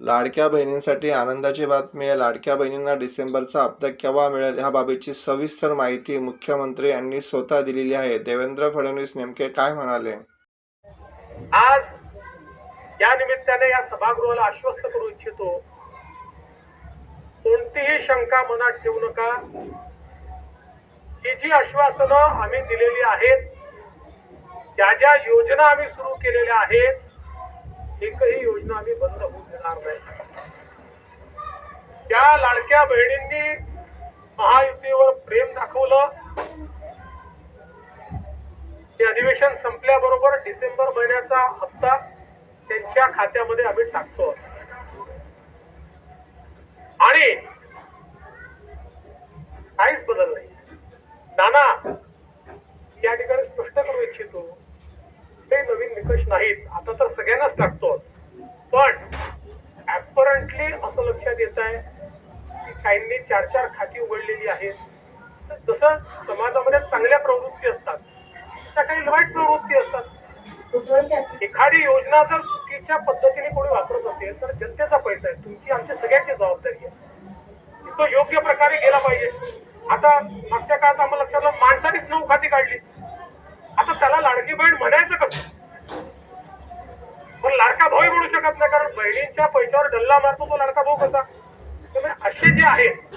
लाडक्या बहिणींसाठी आनंदाची बातमी आहे. लाडक्या बहिणींना डिसेंबरचा हप्ता केव्हा मिळेल ह्या बाबीची सविस्तर माहिती मुख्यमंत्री यांनी स्वतः दिलेली आहे. देवेंद्र फडणवीस नेमके काय म्हणाले? आज या निमित्ताने या सभागृहाला आश्वस्त करू इच्छितो. कोणतीही शंका मनात ठेवू नका. ही जी आश्वासनं आम्ही दिलेली आहेत ज्या ज्या योजना आम्ही सुरू केलेल्या आहेत एकही योजना आम्ही बंद होऊ देणार नाही. त्या लाडक्या बहिणींनी महायुतीवर प्रेम दाखवलं. ते अधिवेशन संपल्याबरोबर डिसेंबर महिन्याचा हप्ता त्यांच्या खात्यामध्ये आम्ही टाकतो. आणि काहीच बदल नाही. नाना या ठिकाणी स्पष्ट करू इच्छितो. ते नवीन निकष नाहीत. आता तर सगळ्यांनाच टाकतो. पण करंटली असं लक्षात येत आहे की काहींनी चार चार खाती उघडलेली आहेत. जसं समाजामध्ये चांगल्या प्रवृत्ती असतात त्या काही वाईट प्रवृत्ती असतात. एखादी योजना जर चुकीच्या पद्धतीने कोणी वापरत असेल तर जनतेचा पैसा आहे. तुमची आमची सगळ्यांची जबाबदारी आहे. तो योग्य प्रकारे गेला पाहिजे. आता मागच्या काळात आम्हाला लक्षात आलं माणसानेच नऊ खाती काढली. आता त्याला लाडकी बहीण म्हणायचं कसं? बहिणींच्या पैशावर डल्ला मारतो तो लाडका भाऊ कसा? त्यामुळे असे जे आहेत